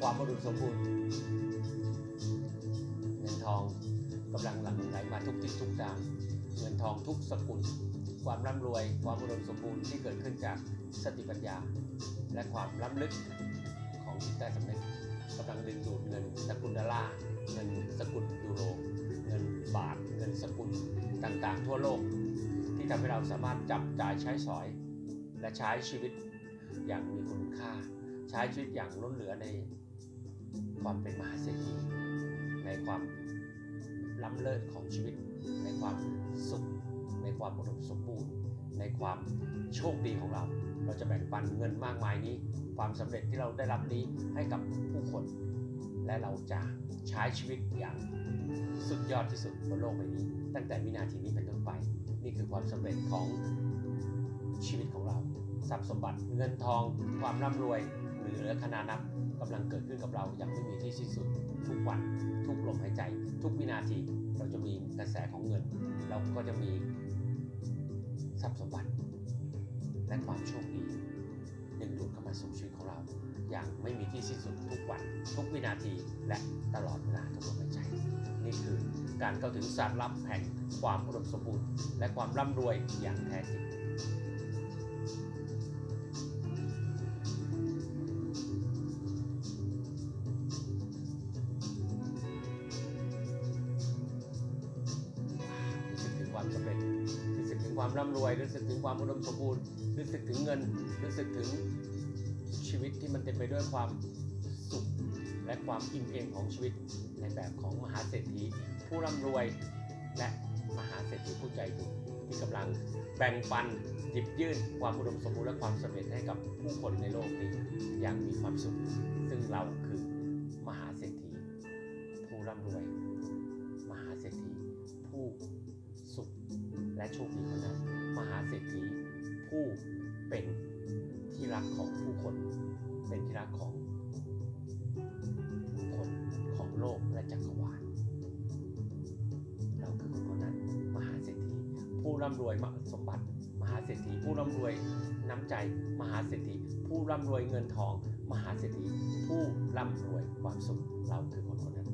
ความอุดมสมบูรณ์เงินทองกำลังหลั่งไหลมาทุกทิศทุกทางเงินทองทุกสกุล ความร่ำรวย ความอุดมสมบูรณ์ที่เกิดขึ้นจากสติปัญญา และความล้ำลึกของจิตใต้สำนึกกำลังดึงดูดเงินสกุลดอลลาร์เงินสกุลยูโร เงินบาท เงินสกุลต่างๆ ทั่วโลก ที่ทำให้เราสามารถจับจ่ายใช้สอย และใช้ชีวิตอย่างมีคุณค่า ใช้ชีวิตอย่างล้นเหลือใน ความเป็นมหาเศรษฐีในความล้ำเลิศของชีวิต ในความสุข ในความอุดมสมบูรณ์ ในความโชคดีของเรา เราจะแบ่งปันเงินมากมายนี้ ความสำเร็จที่เราได้รับนี้ให้กับผู้คน และเราจะใช้ชีวิตอย่างสุดยอดที่สุดบนโลกใบนี้ ตั้งแต่วินาทีนี้เป็นต้นไป นี่คือความสำเร็จของชีวิตของเรา ทรัพย์สมบัติเงินทอง ความร่ำรวย หรือเหลือขนานับกำลังเกิดขึ้นกับเราอย่างไม่มีที่สิ้นสุด ทุกวันทุกลมหายใจ ทุกวินาทีเราจะมีกระแสของเงิน เราก็จะมีทรัพย์สมบัติและความโชคดีดึงดูดเข้ามาสู่ชีวิตของเรา อย่างไม่มีที่สิ้นสุดทุกวัน ทุกวินาทีและตลอดเวลาทุกลมหายใจ นี่คือการเข้าถึงสารลับแห่งความอุดมสมบูรณ์ และความร่ำรวยอย่างแท้จริง ความสำเร็จรู้สึกถึงความร่ำรวยรู้สึกถึงความอุดมสมบูรณ์รู้สึกถึงเงินรู้สึกถึงชีวิตที่มันเต็มไปด้วยความสุข และความอิ่มเอมของชีวิตในแบบของมหาเศรษฐี ผู้ร่ำรวยและมหาเศรษฐีผู้ใจบุญที่กำลังแบ่งปันหยิบยื่นความอุดมสมบูรณ์และความสำเร็จให้กับผู้คนในโลกนี้อย่างมีความสุข ซึ่งเราคือมหาเศรษฐี ผู้ร่ำรวย และโชคดีคนนั้นมหาเศรษฐีผู้เป็นที่รักของผู้คน เป็นที่รักของผู้คนของโลกและจักรวาลเราคือคนคนนั้น มหาเศรษฐีผู้ร่ำรวยมสมบัติ มหาเศรษฐีผู้ร่ำรวยน้ำใจ มหาเศรษฐีผู้ร่ำรวยเงินทอง มหาเศรษฐีผู้ร่ำรวยความสุขเราคือคนคนนั้น